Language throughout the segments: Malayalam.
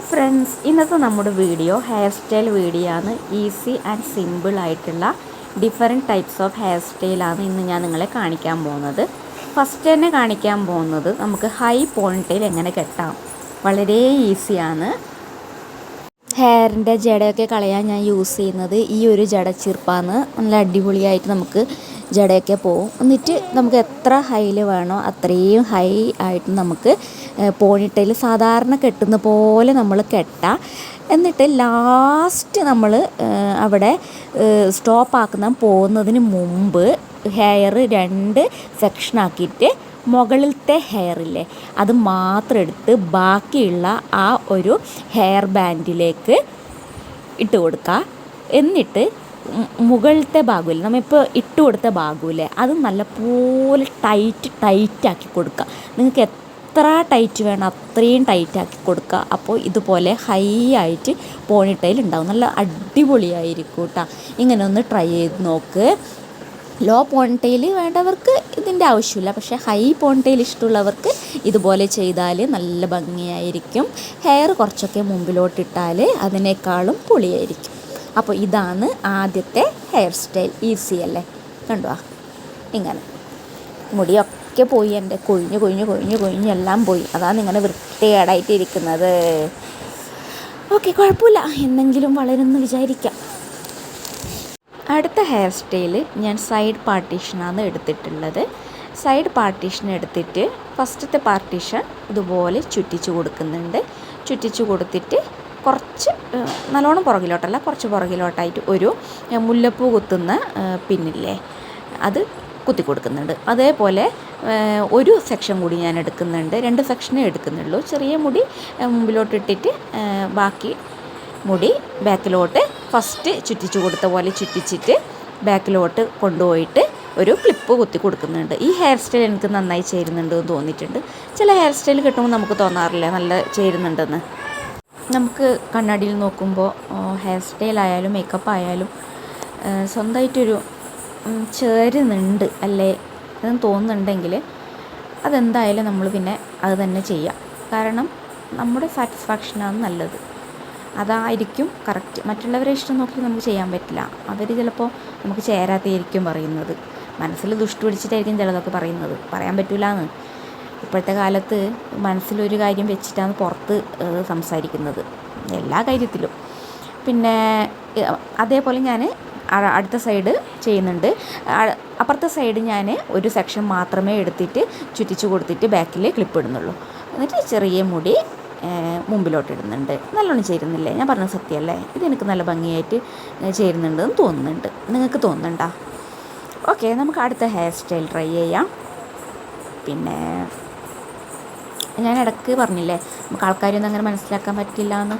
ഹായ് ഫ്രണ്ട്സ് ഇന്നത്തെ നമ്മുടെ വീഡിയോ ഹെയർ സ്റ്റൈൽ വീഡിയോ ആണ്. ഈസി ആൻഡ് സിമ്പിൾ ആയിട്ടുള്ള ഡിഫറെന്റ് ടൈപ്സ് ഓഫ് ഹെയർ സ്റ്റൈലാണ് ഇന്ന് ഞാൻ നിങ്ങളെ കാണിക്കാൻ പോകുന്നത്. ഫസ്റ്റ് തന്നെ കാണിക്കാൻ പോകുന്നത് നമുക്ക് ഹൈ പോണിറ്റെയിൽ എങ്ങനെ കെട്ടാം. വളരെ ഈസിയാണ് ഹെയറിന്റെ ജടയൊക്കെ കളയാൻ ഞാൻ യൂസ് ചെയ്യുന്നത് ഈ ഒരു ജടച്ചീർപ്പാണ് നല്ല അടിപൊളിയായിട്ട് നമുക്ക് ജടയൊക്കെ പോവും. എന്നിട്ട് നമുക്ക് എത്ര ഹൈയിൽ വേണോ അത്രയും ഹൈ ആയിട്ട് നമുക്ക് പോണിട്ടയിൽ സാധാരണ കെട്ടുന്ന പോലെ നമ്മൾ കെട്ടാം. എന്നിട്ട് ലാസ്റ്റ് നമ്മൾ അവിടെ സ്റ്റോപ്പ് ആക്കുന്ന പോകുന്നതിന് മുമ്പ് ഹെയർ രണ്ട് സെക്ഷനാക്കിയിട്ട് മുകളിലത്തെ ഹെയറില്ലേ അത് മാത്രം എടുത്ത് ബാക്കിയുള്ള ആ ഒരു ഹെയർ ബാൻഡിലേക്ക് ഇട്ട് കൊടുക്കുക എന്നിട്ട് മുകളിലത്തെ ഭാഗമില്ലേ. നമ്മളിപ്പോൾ ഇട്ട് കൊടുത്ത ഭാഗമില്ലേ? അത് നല്ലപോലെ ടൈറ്റ് ടൈറ്റാക്കി കൊടുക്കുക. നിങ്ങൾക്ക് എത്ര ടൈറ്റ് വേണം അത്രയും ടൈറ്റാക്കി കൊടുക്കുക. അപ്പോൾ ഇതുപോലെ ഹൈ ആയിട്ട് പോണിട്ടയിൽ ഉണ്ടാവും. നല്ല അടിപൊളിയായിരിക്കും കേട്ടോ ഇങ്ങനെ ഒന്ന് ട്രൈ ചെയ്ത് നോക്ക്. ലോ പോണിട്ടയിൽ വേണ്ടവർക്ക് ഇതിന്റെ ആവശ്യമില്ല. പക്ഷേ ഹൈ പോണിട്ടയിൽ ഇഷ്ടമുള്ളവർക്ക് ഇതുപോലെ ചെയ്താൽ നല്ല ഭംഗിയായിരിക്കും. ഹെയർ കുറച്ചൊക്കെ മുമ്പിലോട്ടിട്ടാൽ അതിനേക്കാളും പൊളിയായിരിക്കും. അപ്പോൾ ഇതാണ് ആദ്യത്തെ ഹെയർ സ്റ്റൈൽ ഈസി അല്ലേ? കണ്ടോ? ഇങ്ങനെ. മുടിയൊക്കെ പോയി എന്റെ കൊഴിഞ്ഞ് കൊഴിഞ്ഞ് കൊഴിഞ്ഞ് കൊഴിഞ്ഞെല്ലാം പോയി. അതാണ് ഇങ്ങനെ വൃത്തികേടായിട്ട് ഇരിക്കുന്നത് ഓക്കെ കുഴപ്പമില്ല. എന്നെങ്കിലും വളരുമെന്ന് വിചാരിക്കാം. അടുത്ത ഹെയർ സ്റ്റൈൽ ഞാൻ സൈഡ് പാർട്ടീഷനാണ് എടുത്തിട്ടുള്ളത്. സൈഡ് പാർട്ടീഷൻ എടുത്തിട്ട് ഫസ്റ്റത്തെ പാർട്ടീഷൻ ഇതുപോലെ ചുറ്റിച്ച് കൊടുക്കുന്നുണ്ട്. ചുറ്റിച്ച് കൊടുത്തിട്ട് കുറച്ച് നല്ലോണം പുറകിലോട്ടല്ല കുറച്ച് പുറകിലോട്ടായിട്ട് ഒരു മുല്ലപ്പൂ കുത്തുന്ന പിന്നില്ലേ അത് കുത്തി കൊടുക്കുന്നുണ്ട്. അതേപോലെ ഒരു സെക്ഷൻ കൂടി ഞാൻ എടുക്കുന്നുണ്ട്. രണ്ട് സെക്ഷനേ എടുക്കുന്നുള്ളൂ. ചെറിയ മുടി മുമ്പിലോട്ട് ഇട്ടിട്ട് ബാക്കി മുടി ബാക്കിലോട്ട് ഫസ്റ്റ് ചുറ്റിച്ച് കൊടുത്ത പോലെ ചുറ്റിച്ചിട്ട് ബാക്കിലോട്ട് കൊണ്ടുപോയിട്ട് ഒരു ക്ലിപ്പ് കുത്തി കൊടുക്കുന്നുണ്ട്. ഈ ഹെയർ സ്റ്റൈൽ എനിക്ക് നന്നായി ചേരുന്നുണ്ട് എന്ന് തോന്നിയിട്ടുണ്ട്. ചില ഹെയർ സ്റ്റൈൽ കിട്ടുമ്പോൾ നമുക്ക് തോന്നാറില്ല നല്ല ചേരുന്നുണ്ടെന്ന്? നമുക്ക് കണ്ണാടിയിൽ നോക്കുമ്പോൾ ഹെയർ സ്റ്റൈൽ ആയാലും മേക്കപ്പ് ആയാലും സ്വന്തമായിട്ടൊരു ചേരുന്നുണ്ട് അല്ലേ? എന്ന് തോന്നുന്നുണ്ടെങ്കിൽ അതെന്തായാലും നമ്മൾ പിന്നെ അത് തന്നെ ചെയ്യാം. കാരണം നമ്മുടെ സാറ്റിസ്ഫാക്ഷനാണ് നല്ലത്. അതായിരിക്കും കറക്റ്റ് മറ്റുള്ളവരെ ഇഷ്ടം നോക്കി നമുക്ക് ചെയ്യാൻ പറ്റില്ല. അവർ ചിലപ്പോൾ നമുക്ക് ചേരാത്തയായിരിക്കും പറയുന്നത്. മനസ്സിൽ ദുഷ്ടു പിടിച്ചിട്ടായിരിക്കും ചിലതൊക്കെ പറയുന്നത്. പറയാൻ പറ്റില്ല എന്ന് ഇപ്പോഴത്തെ കാലത്ത് മനസ്സിലൊരു കാര്യം വെച്ചിട്ടാണ് പുറത്ത് സംസാരിക്കുന്നത്. എല്ലാ കാര്യത്തിലും. പിന്നെ അതേപോലെ ഞാൻ അടുത്ത സൈഡ് ചെയ്യുന്നുണ്ട്. അപ്പുറത്തെ സൈഡ് ഞാൻ ഒരു സെക്ഷൻ മാത്രമേ എടുത്തിട്ട് ചുറ്റിച്ചു കൊടുത്തിട്ട് ബാക്കിൽ ക്ലിപ്പ് ഇടുന്നുള്ളൂ. എന്നിട്ട് ചെറിയ മുടി മുമ്പിലോട്ട് ഇടുന്നുണ്ട്. നല്ലോണം ചേരുന്നില്ലേ? ഞാൻ പറഞ്ഞ സത്യമല്ലേ? ഇതെനിക്ക് നല്ല ഭംഗിയായിട്ട് ചേരുന്നുണ്ടെന്ന് തോന്നുന്നുണ്ട്. നിങ്ങൾക്ക് തോന്നുന്നുണ്ടോ? ഓക്കെ നമുക്ക് അടുത്ത ഹെയർ സ്റ്റൈൽ ട്രൈ ചെയ്യാം. പിന്നെ ഞാൻ ഇടയ്ക്ക് പറഞ്ഞില്ലേ നമുക്ക് ആൾക്കാരൊന്നും അങ്ങനെ മനസ്സിലാക്കാൻ പറ്റില്ല എന്ന്.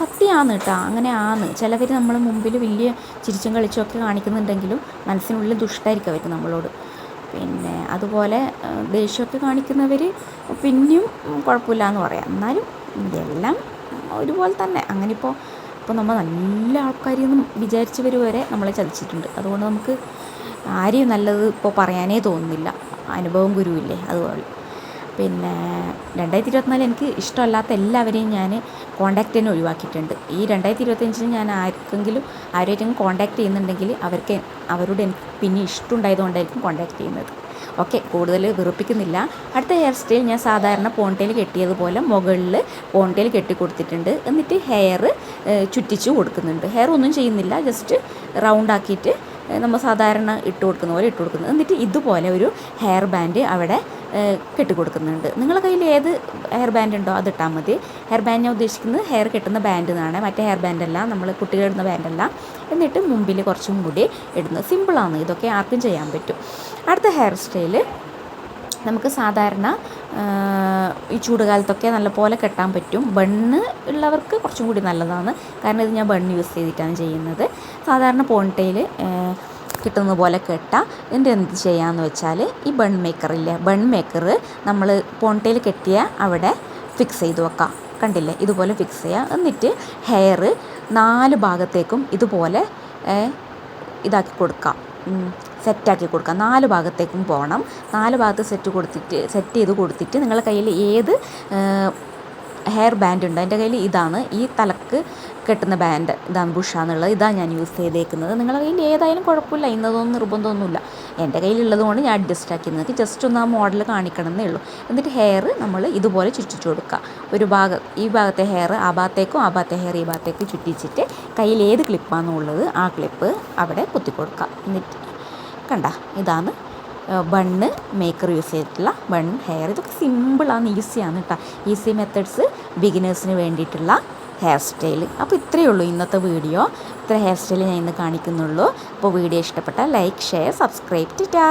സത്യമാണ് കേട്ടോ അങ്ങനെ ആണ് ചിലവർ നമ്മൾ മുമ്പിൽ വലിയ ചിരിച്ചും കളിച്ചും ഒക്കെ കാണിക്കുന്നുണ്ടെങ്കിലും മനസ്സിനുള്ളിൽ ദുഷ്ടമായിരിക്കും അവർ നമ്മളോട്. പിന്നെ അതുപോലെ ദേഷ്യമൊക്കെ കാണിക്കുന്നവർ പിന്നെയും കുഴപ്പമില്ല എന്ന് പറയാം. എന്നാലും ഇതെല്ലാം ഒരുപോലെ തന്നെ. അങ്ങനെ ഇപ്പോൾ ഇപ്പോൾ നമ്മൾ നല്ല ആൾക്കാരെയൊന്നും വിചാരിച്ചവർ വരെ നമ്മളെ ചതിച്ചിട്ടുണ്ട്. അതുകൊണ്ട് നമുക്ക് ആരെയും നല്ലത് ഇപ്പോൾ പറയാനേ തോന്നുന്നില്ല. അനുഭവം ഗുരുവില്ലേ അതുപോലെ. പിന്നെ രണ്ടായിരത്തി ഇരുപത്തിനാല് എനിക്ക് ഇഷ്ടമല്ലാത്ത എല്ലാവരെയും ഞാൻ കോണ്ടാക്ട് തന്നെ ഒഴിവാക്കിയിട്ടുണ്ട്. ഈ രണ്ടായിരത്തി ഇരുപത്തഞ്ചിന് ഞാൻ ആർക്കെങ്കിലും ആരെയും കോണ്ടാക്ട് ചെയ്യുന്നുണ്ടെങ്കിൽ അവർക്ക് അവരോട് എനിക്ക് പിന്നെ ഇഷ്ടമുണ്ടായതുകൊണ്ടായിരിക്കും കോണ്ടാക്ട് ചെയ്യുന്നത്. ഓക്കെ കൂടുതൽ വെറുപ്പിക്കുന്നില്ല. അടുത്ത ഹെയർ സ്റ്റൈൽ ഞാൻ സാധാരണ പോണ്ടയിൽ കെട്ടിയതുപോലെ മുകളിൽ പോണ്ടയിൽ കെട്ടി കൊടുത്തിട്ടുണ്ട് എന്നിട്ട് ഹെയർ ചുറ്റിച്ച് കൊടുക്കുന്നുണ്ട്. ഹെയർ ഒന്നും ചെയ്യുന്നില്ല ജസ്റ്റ് റൗണ്ട് ആക്കിയിട്ട് നമ്മൾ സാധാരണ ഇട്ട് കൊടുക്കുന്ന പോലെ ഇട്ട് കൊടുക്കുന്നത് എന്നിട്ട് ഇതുപോലെ ഒരു ഹെയർ ബാൻഡ് അവിടെ കെട്ടിക്കൊടുക്കുന്നുണ്ട്. നിങ്ങളുടെ കയ്യിൽ ഏത് ഹെയർ ബാൻഡ് ഉണ്ടോ അത് ഇട്ടാൽ മതി. ഹെയർ ബാൻഡ് ഞാൻ ഉദ്ദേശിക്കുന്നത് ഹെയർ കെട്ടുന്ന ബാൻഡ് എന്നാണ് മറ്റേ ഹെയർ ബാൻഡ് അല്ല നമ്മൾ കുട്ടികൾ ഇടുന്ന അല്ല. എന്നിട്ട് മുമ്പിൽ കുറച്ചും കൂടി ഇടുന്നത് സിമ്പിളാണ് ഇതൊക്കെ ആർക്കും ചെയ്യാൻ പറ്റും. അടുത്ത ഹെയർ സ്റ്റൈൽ നമുക്ക് സാധാരണ ഈ ചൂടുകാലത്തൊക്കെ നല്ലപോലെ കെട്ടാൻ പറ്റും. ബണ്ണ് ഉള്ളവർക്ക് കുറച്ചും കൂടി നല്ലതാണ്. കാരണം ഇത് ഞാൻ ബണ്ണ് യൂസ് ചെയ്തിട്ടാണ് ചെയ്യുന്നത്. സാധാരണ പോൺടെയിൽ കിട്ടുന്ന പോലെ കെട്ടാം. എന്നിട്ട് എന്ത് ചെയ്യാമെന്ന് വെച്ചാൽ ഈ ബൺ മേക്കറില്ലേ ബൺ മേക്കർ നമ്മൾ പോണ്ടയിൽ കെട്ടിയ അവിടെ ഫിക്സ് ചെയ്ത് വെക്കാം. കണ്ടില്ലേ? ഇതുപോലെ ഫിക്സ് ചെയ്യാം. എന്നിട്ട് ഹെയർ നാല് ഭാഗത്തേക്കും ഇതുപോലെ ഇതാക്കി കൊടുക്കാം. സെറ്റാക്കി കൊടുക്കുക നാല് ഭാഗത്തേക്കും പോകണം നാല് ഭാഗത്ത് സെറ്റ് കൊടുത്തിട്ട് സെറ്റ് ചെയ്ത് കൊടുത്തിട്ട് നിങ്ങളുടെ കയ്യിൽ ഏത് ഹെയർ ബാൻഡ് ഉണ്ട്. എന്റെ കയ്യിൽ ഇതാണ്. ഈ തലക്ക് കെട്ടുന്ന ബാൻഡ് ഇതാണ് ബുഷാന്നുള്ളത് ഇതാണ് ഞാൻ യൂസ് ചെയ്തേക്കുന്നത്. നിങ്ങളുടെ കയ്യിൽ ഏതായാലും കുഴപ്പമില്ല. ഇന്നതൊന്നും നിർബന്ധമൊന്നുമില്ല. എന്റെ കയ്യിലുള്ളത് കൊണ്ട് ഞാൻ അഡ്ജസ്റ്റ് ആക്കി നിങ്ങൾക്ക് ജസ്റ്റ് ഒന്ന് ആ മോഡൽ കാണിക്കണം എന്നേ ഉള്ളൂ. എന്നിട്ട് ഹെയർ നമ്മൾ ഇതുപോലെ ചുറ്റിച്ചു കൊടുക്കുക. ഒരു ഭാഗം ഈ ഭാഗത്തെ ഹെയർ ആ ഭാഗത്തേക്കും ആ ഭാഗത്തെ ഹെയർ ഈ ഭാഗത്തേക്ക് ചുറ്റിച്ചിട്ട് കയ്യിൽ ഏത് ക്ലിപ്പാണോ ഉള്ളത് ആ ക്ലിപ്പ് അവിടെ കുത്തി കൊടുക്കുക. എന്നിട്ട് കണ്ട ഇതാണ് ബണ്ണ് മേക്കർ യൂസ് ചെയ്തിട്ടുള്ള ബൺ ഹെയർ ഇതൊക്കെ സിമ്പിളാണ് ഈസിയാണ് കേട്ടോ ഈസി മെത്തേഡ്സ് ബിഗിനേഴ്സിന് വേണ്ടിയിട്ടുള്ള ഹെയർ സ്റ്റൈൽ അപ്പോൾ ഇത്രയേ ഉള്ളൂ ഇന്നത്തെ വീഡിയോ ഇത്ര ഹെയർ സ്റ്റൈൽ ഞാൻ ഇന്ന് കാണിക്കുന്നുള്ളൂ. അപ്പോൾ വീഡിയോ ഇഷ്ടപ്പെട്ടാൽ ലൈക്ക് ഷെയർ സബ്സ്ക്രൈബ് ടാ